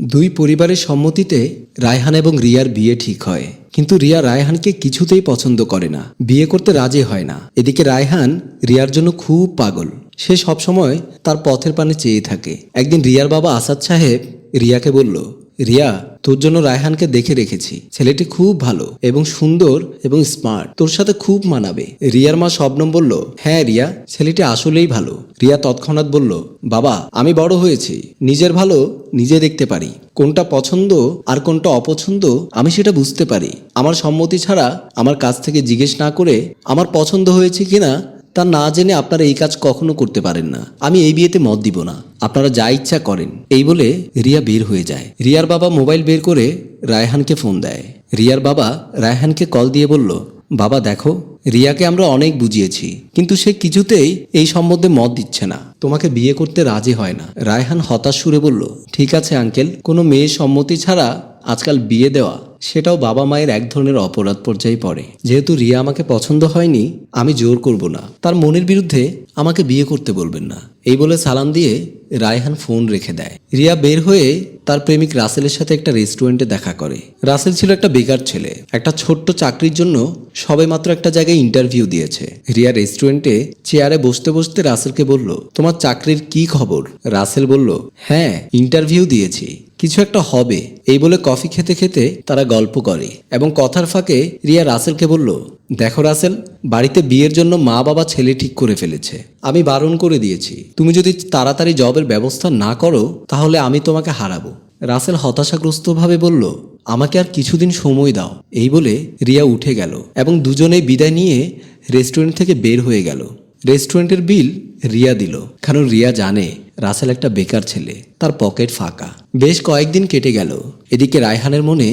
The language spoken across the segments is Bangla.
দুই পরিবারের সম্মতিতে রায়হান এবং রিয়ার বিয়ে ঠিক হয়। কিন্তু রিয়া রায়হানকে কিছুতেই পছন্দ করে না। বিয়ে করতে রাজি হয় না। এদিকে রায়হান রিয়ার জন্য খুব পাগল। সে সবসময় তার পথের পানে চেয়ে থাকে। একদিন রিয়ার বাবা আসাদ সাহেব রিয়াকে বলল রিয়া, তোর জন্য রায়হানকে দেখে রেখেছি। ছেলেটি খুব ভালো এবং সুন্দর এবং স্মার্ট তোর সাথে খুব মানাবে। রিয়ার মা শবনম বলল হ্যাঁ রিয়া, ছেলেটি আসলেই ভালো। রিয়া তৎক্ষণাৎ বলল, বাবা, আমি বড় হয়েছি। নিজের ভালো নিজে দেখতে পারি। কোনটা পছন্দ আর কোনটা অপছন্দ, আমি সেটা বুঝতে পারি। আমার সম্মতি ছাড়া আমার কাছ থেকে জিজ্ঞেস না করে আমার পছন্দ হয়েছে কিনা, তা না জেনে আপনারা এই কাজ কখনো করতে পারেন না। আমি এই বিয়েতে মত দিব না। আপনারা যা ইচ্ছা করেন। এই বলে রিয়া বের হয়ে যায়। রিয়ার বাবা মোবাইল বের করে রায়হানকে ফোন দেয়। রিয়ার বাবা রায়হানকে কল দিয়ে বলল, বাবা, দেখো, রিয়াকে আমরা অনেক বুঝিয়েছি, কিন্তু সে কিছুতেই এই সম্বন্ধে মত দিচ্ছে না। তোমাকে বিয়ে করতে রাজি হয় না। রায়হান হতাশ সুরে বলল, ঠিক আছে, আঙ্কেল, কোনো মেয়ের সম্মতি ছাড়া আজকাল বিয়ে দেওয়া সেটাও বাবা মায়ের এক ধরনের অপরাধ পর্যায়ে পড়ে। যেহেতু রিয়া আমাকে পছন্দ হয়নি, আমি জোর করব না। তার মনের বিরুদ্ধে আমাকে বিয়ে করতে বলবেন না। এই বলে সালাম দিয়ে রায়হান ফোন রেখে দেয়। রিয়া বের হয়ে তার প্রেমিক রাসেলের সাথে একটা রেস্টুরেন্টে দেখা করে। রাসেল ছিল একটা বেকার ছেলে। একটা ছোট্ট চাকরির জন্য সবে মাত্র একটা জায়গায় ইন্টারভিউ দিয়েছে। রিয়া রেস্টুরেন্টে চেয়ারে বসতে বসতে রাসেলকে বলল, তোমার চাকরির কি খবর? রাসেল বলল হ্যাঁ ইন্টারভিউ দিয়েছি। কিছু একটা হবে, এই বলে কফি খেতে খেতে তারা গল্প করে এবং কথার ফাঁকে রিয়া রাসেলকে বলল, দেখো রাসেল, বাড়িতে বিয়ের জন্য মা বাবা ছেলে ঠিক করে ফেলেছে। আমি বারণ করে দিয়েছি। তুমি যদি তাড়াতাড়ি জবের ব্যবস্থা না করো, তাহলে আমি তোমাকে হারাবো। রাসেল হতাশাগ্রস্তভাবে বলল, আমাকে আর কিছুদিন সময় দাও। এই বলে রিয়া উঠে গেল এবং দুজনেই বিদায় নিয়ে রেস্টুরেন্ট থেকে বের হয়ে গেল। রেস্টুরেন্টের বিল রিয়া দিল। কারণ রিয়া জানে রাসেল একটা বেকার ছেলে, তার পকেট ফাঁকা। বেশ কয়েকদিন কেটে গেল। এদিকে রায়হানের মনে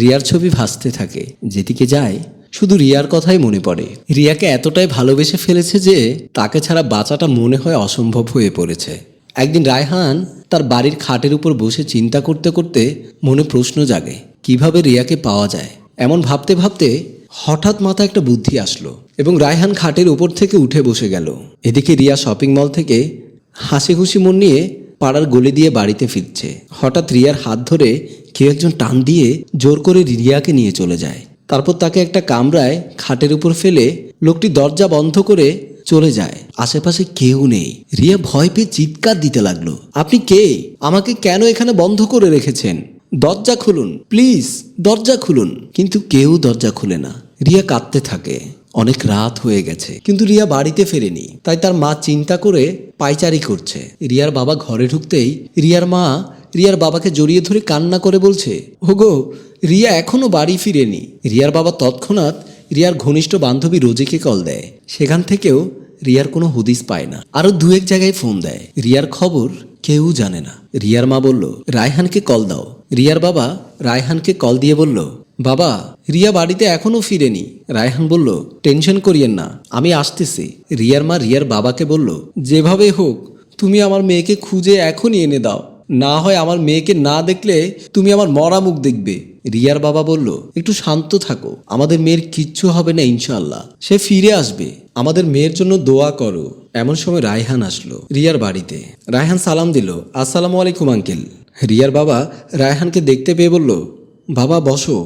রিয়ার ছবি ভাসতে থাকে। যেদিকে যায়, শুধু রিয়ার কথাই মনে পড়ে। রিয়াকে এতটাই ভালোবেসে ফেলেছে যে তাকে ছাড়া বাঁচাটা মনে হয় অসম্ভব হয়ে পড়েছে। একদিন রায়হান তার বাড়ির খাটের উপর বসে চিন্তা করতে করতে মনে প্রশ্ন জাগে, কীভাবে রিয়াকে পাওয়া যায়? এমন ভাবতে ভাবতে হঠাৎ মাথা একটা বুদ্ধি আসলো এবং রায়হান খাটের উপর থেকে উঠে বসে গেল। এদিকে রিয়া শপিং মল থেকে হাসি খুশি মন নিয়ে পাড়ার গলি দিয়ে বাড়িতে ফিরছে। হঠাৎ রিয়ার হাত ধরে কেউ একজন টান দিয়ে জোর করে রিয়াকে নিয়ে চলে যায়। তারপর তাকে একটা কামরায় খাটের উপর ফেলে লোকটি দরজা বন্ধ করে চলে যায়। আশেপাশে কেউ নেই। রিয়া ভয় পেয়ে চিৎকার দিতে লাগল। আপনি কে? আমাকে কেন এখানে বন্ধ করে রেখেছেন? দরজা খুলুন, প্লিজ, দরজা খুলুন। কিন্তু কেউ দরজা খুলে না। রিয়া কাঁদতে থাকে। অনেক রাত হয়ে গেছে। কিন্তু রিয়া বাড়িতে ফেরেনি। তাই তার মা চিন্তা করে পাইচারি করছে। রিয়ার বাবা ঘরে ঢুকতেই রিয়ার মা রিয়ার বাবাকে জড়িয়ে ধরে কান্না করে বলছে, ওগো, রিয়া এখনও বাড়ি ফিরেনি। রিয়ার বাবা তৎক্ষণাৎ রিয়ার ঘনিষ্ঠ বান্ধবী রোজিকে কল দেয়। সেখান থেকেও রিয়ার কোনো হদিস পায় না। আরও দু এক জায়গায় ফোন দেয়। রিয়ার খবর কেউ জানে না। রিয়ার মা বলল, রায়হানকে কল দাও। রিয়ার বাবা রায়হানকে কল দিয়ে বলল বাবা, রিয়া বাড়িতে এখনও ফিরেনি। রায়হান বলল, টেনশন করিয়েন না, আমি আসতেছি। রিয়ার মা রিয়ার বাবাকে বলল যেভাবে হোক, তুমি আমার মেয়েকে খুঁজে এখনই এনে দাও। না হয় আমার মেয়েকে না দেখলে তুমি আমার মরা মুখ দেখবে। রিয়ার বাবা বলল, একটু শান্ত থাকো, আমাদের মেয়ের কিচ্ছু হবে না ইনশাল্লাহ সে ফিরে আসবে। আমাদের মেয়ের জন্য দোয়া করো। এমন সময় রায়হান আসলো রিয়ার বাড়িতে। রায়হান সালাম দিল, আসসালামু আলাইকুম, আঙ্কেল। রিয়ার বাবা রায়হানকে দেখতে পেয়ে বলল, বাবা, বসো।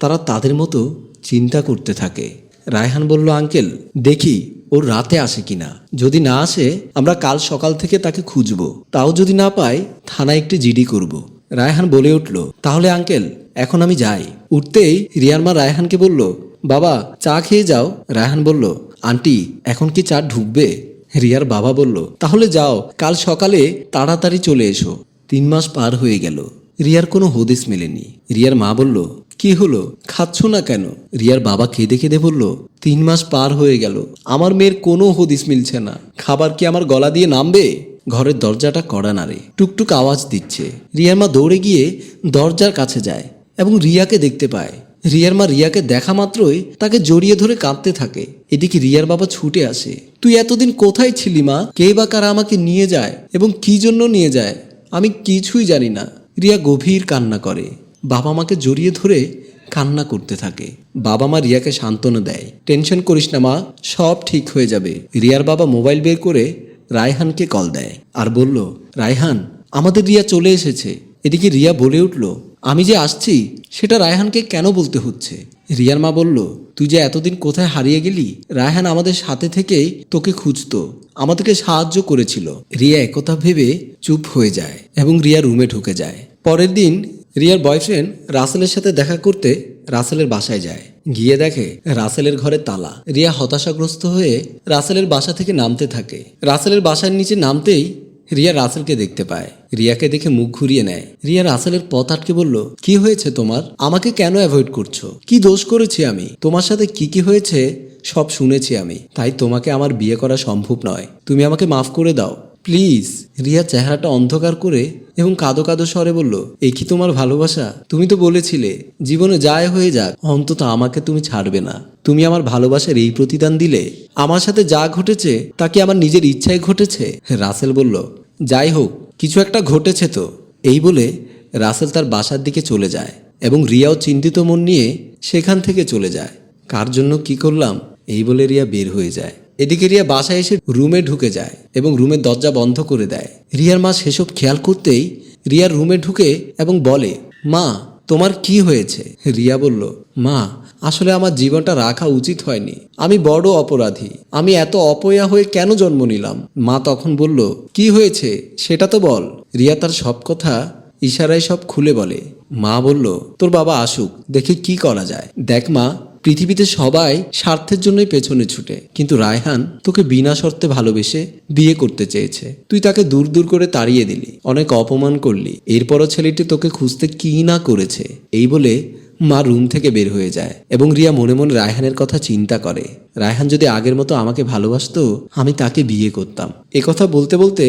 তারা তাদের মতো চিন্তা করতে থাকে। রায়হান বলল, আঙ্কেল, দেখি ওর রাতে আসে কিনা। যদি না আসে, আমরা কাল সকাল থেকে তাকে খুঁজব। তাও যদি না পাই, থানায় একটি জিডি করব। রায়হান বলে উঠল, তাহলে আঙ্কেল, এখন আমি যাই। উঠতেই রিয়ার মা রায়হানকে বলল, বাবা, চা খেয়ে যাও। রায়হান বলল, আন্টি, এখন কি চা ঢুকবে? রিয়ার বাবা বলল, তাহলে যাও, কাল সকালে তাড়াতাড়ি চলে এসো। তিন মাস পার হয়ে গেল। রিয়ার কোনো হদিস মেলেনি। রিয়ার মা বলল, কি হলো? খাচ্ছ না কেন? রিয়ার বাবা কেঁদে কেঁদে বলল, তিন মাস পার হয়ে গেল। আমার মেয়ের কোনো হদিস মিলছে না। খাবার কি আমার গলা দিয়ে নামবে? ঘরের দরজাটা কড়া নাড়ে, টুকটুক আওয়াজ দিচ্ছে। রিয়ার মা দৌড়ে গিয়ে দরজার কাছে যায় এবং রিয়াকে দেখতে পায়। রিয়ার মা রিয়াকে দেখা মাত্রই তাকে জড়িয়ে ধরে কাঁদতে থাকে। এদিকে রিয়ার বাবা ছুটে আসে, তুই এতদিন কোথায় ছিলি মা? কে বা কারা আমাকে নিয়ে যায় এবং কি জন্য নিয়ে যায়? আমি কিছুই জানি না। রিয়া গভীর কান্না করে। বাবা মাকে জড়িয়ে ধরে কান্না করতে থাকে। বাবা মা রিয়াকে সান্ত্বনা দেয়, টেনশন করিস না মা, সব ঠিক হয়ে যাবে। রিয়ার বাবা মোবাইল বের করে রায়হানকে কল দেয় আর বলল, রায়হান, আমাদের রিয়া চলে এসেছে। এদিকে রিয়া বলে উঠল, আমি যে আসছি, সেটা রায়হানকে কেন বলতে হচ্ছে? রিয়ার মা বলল, তুই যে এতদিন কোথায় হারিয়ে গেলি, রায়হান আমাদের সাথে থেকেই তোকে খুঁজতো, আমাদেরকে সাহায্য করেছিল। রিয়া একথা ভেবে চুপ হয়ে যায় এবং রিয়া রুমে ঢুকে যায়। পরের দিন রিয়ার বয়ফ্রেন্ড রাসেলের সাথে দেখা করতে রাসেলের বাসায় যায়। গিয়ে দেখে রাসেলের ঘরে তালা। রিয়া হতাশাগ্রস্ত হয়ে রাসেলের বাসা থেকে নামতে থাকে। রাসেলের বাসার নিচে নামতেই রিয়া রাসেলকে দেখতে পায়। রিয়াকে দেখে মুখ ঘুরিয়ে নেয়। রিয়া রাসেলের পথ আটকে বলল, কি হয়েছে তোমার? আমাকে কেন অ্যাভয়েড করছ? কি দোষ করেছি আমি? তোমার সাথে কি কি হয়েছে সব শুনেছি আমি। তাই তোমাকে আমার বিয়ে করা সম্ভব নয়। তুমি আমাকে মাফ করে দাও। প্লিজ, রিয়া চেহারাটা অন্ধকার করে এবং কাদো কাদো স্বরে বলল এই কি তোমার ভালোবাসা? তুমি তো বলেছিলে, জীবনে যায় হয়ে যাক, অন্তত আমাকে তুমি ছাড়বে না। তুমি আমার ভালোবাসার এই প্রতিদান দিলে। আমার সাথে যা ঘটেছে, তা কি আমার নিজের ইচ্ছায় ঘটেছে? রাসেল বলল, যাই হোক, কিছু একটা ঘটেছে তো। এই বলে রাসেল তার বাসার দিকে চলে যায় এবং রিয়াও চিন্তিত মন নিয়ে সেখান থেকে চলে যায়। কার জন্য কি করলাম? এই বলে রিয়া বের হয়ে যায়। এদিকে রিয়া বাসায় এসে রুমে ঢুকে যায় এবং রুমের দরজা বন্ধ করে দেয়। রিয়ার মা সেসব খেয়াল করতেই রিয়ার রুমে ঢুকে এবং বলে, মা, তোমার কি হয়েছে? রিয়া বলল, মা, আসলে আমার জীবনটা রাখা উচিত হয়নি। আমি বড় অপরাধী। আমি এত অপয়া হয়ে কেন জন্ম নিলাম? মা তখন বলল, কি হয়েছে? সেটা তো বল। রিয়া তার সব কথা ইশারায় সব খুলে বলে। মা বলল, তোর বাবা আসুক, দেখি কি করা যায়। দেখ মা পৃথিবীতে সবাই স্বার্থের জন্যই পেছনে ছুটে। কিন্তু রায়হান তোকে বিনা শর্তে ভালোবেসে বিয়ে করতে চেয়েছে। তুই তাকে দূর দূর করে তাড়িয়ে দিলি, অনেক অপমান করলি। এরপরও ছেলেটি তোকে খুঁজতে কি না করেছে, এই বলে মা রুম থেকে বের হয়ে যায় এবং রিয়া মনে মনে রায়হানের কথা চিন্তা করে। রায়হান যদি আগের মতো আমাকে ভালোবাসত, আমি তাকে বিয়ে করতাম। এ কথা বলতে বলতে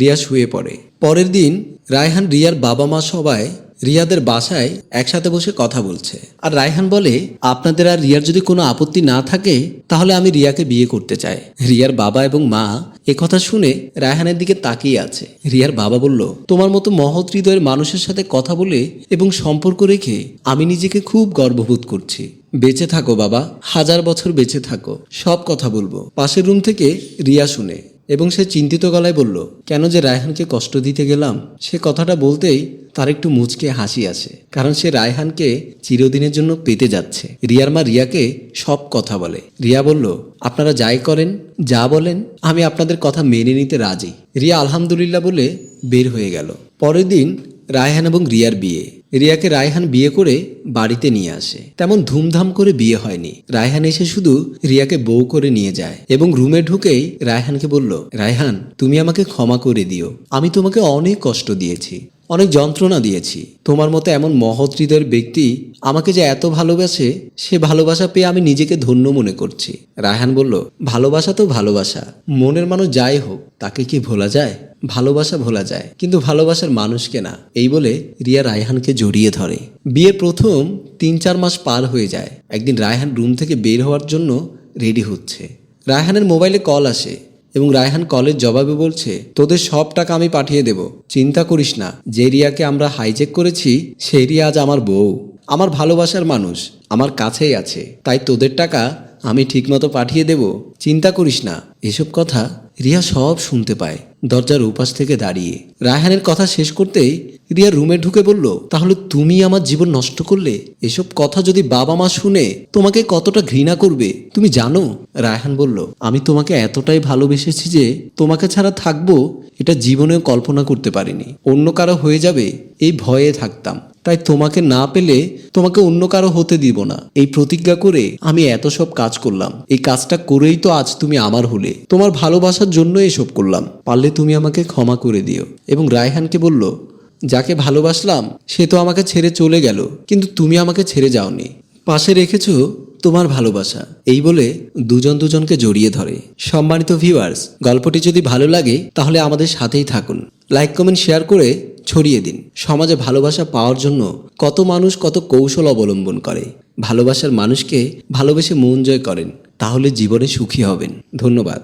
রিয়া শুয়ে পড়ে। পরের দিন রায়হান রিয়ার বাবা মা সবাই রিয়াদের বাসায় একসাথে বসে কথা বলছে। আর রায়হান বলে, আপনাদের আর রিয়ার যদি কোনো আপত্তি না থাকে, তাহলে আমি রিয়াকে বিয়ে করতে চাই। রিয়ার বাবা এবং মা কথা শুনে রায়হানের দিকে তাকিয়ে আছে। রিয়ার বাবা বলল, তোমার মতো মহৎ হৃদয়ের মানুষের সাথে কথা বলে এবং সম্পর্ক রেখে আমি নিজেকে খুব গর্ববোধ করছি। বেঁচে থাকো বাবা, হাজার বছর বেঁচে থাকো, সব কথা বলব। পাশের রুম থেকে রিয়া শুনে এবং সে চিন্তিত গলায় বলল, কেন যে রায়হানকে কষ্ট দিতে গেলাম? সে কথাটা বলতেই তার একটু মুচকে হাসি আছে কারণ সে রায়হানকে চিরদিনের জন্য পেতে যাচ্ছে। রিয়ার মা রিয়াকে সব কথা বলে। রিয়া বলল, আপনারা যাই করেন, যা বলেন, আমি আপনাদের কথা মেনে নিতে রাজি। রিয়া আলহামদুলিল্লাহ বলে বের হয়ে গেল। পরের দিন রায়হান এবং রিয়ার বিয়ে। রিয়াকে রায়হান বিয়ে করে বাড়িতে নিয়ে আসে। তেমন ধুমধাম করে বিয়ে হয়নি। রায়হান এসে শুধু রিয়াকে বউ করে নিয়ে যায় এবং রুমে ঢুকেই রায়হানকে বলল, রায়হান, তুমি আমাকে ক্ষমা করে দিও। আমি তোমাকে অনেক কষ্ট দিয়েছি, অনেক যন্ত্রণা দিয়েছি। তোমার মতো এমন মহৎ হৃদয়ের ব্যক্তি আমাকে যে এত ভালোবাসে, সে ভালোবাসা পেয়ে আমি নিজেকে ধন্য মনে করছি। রায়হান বলল, ভালোবাসা তো ভালোবাসা। মনের মানুষ যাই হোক, তাকে কি ভোলা যায়? ভালোবাসা ভোলা যায়, কিন্তু ভালোবাসার মানুষকে না। এই বলে রিয়া রায়হানকে জড়িয়ে ধরে। বিয়ের প্রথম তিন চার মাস পার হয়ে যায়। একদিন রায়হান রুম থেকে বের হওয়ার জন্য রেডি হচ্ছে। রায়হানের মোবাইলে কল আসে এবং রায়হান কলের জবাবে বলছে, তোদের সব টাকা আমি পাঠিয়ে দেব। চিন্তা করিস না, যে রিয়াকে আমরা হাইজেক করেছি সেই রিয়া আজ আমার বউ। আমার ভালোবাসার মানুষ, আমার কাছেই আছে। তাই তোদের টাকা আমি ঠিকমতো পাঠিয়ে দেব, চিন্তা করিস না। এসব কথা রিয়া সব শুনতে পায়। দরজার উপাস থেকে দাঁড়িয়ে। রায়হানের কথা শেষ করতেই রিয়া রুমে ঢুকে বলল, তাহলে তুমি আমার জীবন নষ্ট করলে? এসব কথা যদি বাবা মা শুনে তোমাকে কতটা ঘৃণা করবে? তুমি জানো? রায়হান বলল, আমি তোমাকে এতটাই ভালোবেসেছি যে তোমাকে ছাড়া থাকব, এটা জীবনেও কল্পনা করতে পারিনি। অন্য কারও হয়ে যাবে, এই ভয়ে থাকতাম। তাই তোমাকে না পেলে তোমাকে অন্য কারও হতে দিব না। এই প্রতিজ্ঞা করে আমি এত সব কাজ করলাম। এই কাজটা করেই তো আজ তুমি আমার হলে। তোমার ভালোবাসার জন্য এসব করলাম। পারলে তুমি আমাকে ক্ষমা করে দিও। এবং রায়হানকে বলল যাকে ভালোবাসলাম, সে তো আমাকে ছেড়ে চলে গেল, কিন্তু তুমি আমাকে ছেড়ে যাওনি। পাশে রেখেছো তোমার ভালোবাসা। এই বলে দুজন দুজনকে জড়িয়ে ধরে। সম্মানিত ভিউয়ার্স গল্পটি যদি ভালো লাগে, তাহলে আমাদের সাথেই থাকুন। লাইক কমেন্ট শেয়ার করে ছড়িয়ে দিন। সমাজে ভালোবাসা পাওয়ার জন্য কত মানুষ কত কৌশল অবলম্বন করে। ভালোবাসার মানুষকে ভালোবেসে মন জয় করেন, তাহলে জীবনে সুখী হবেন। ধন্যবাদ।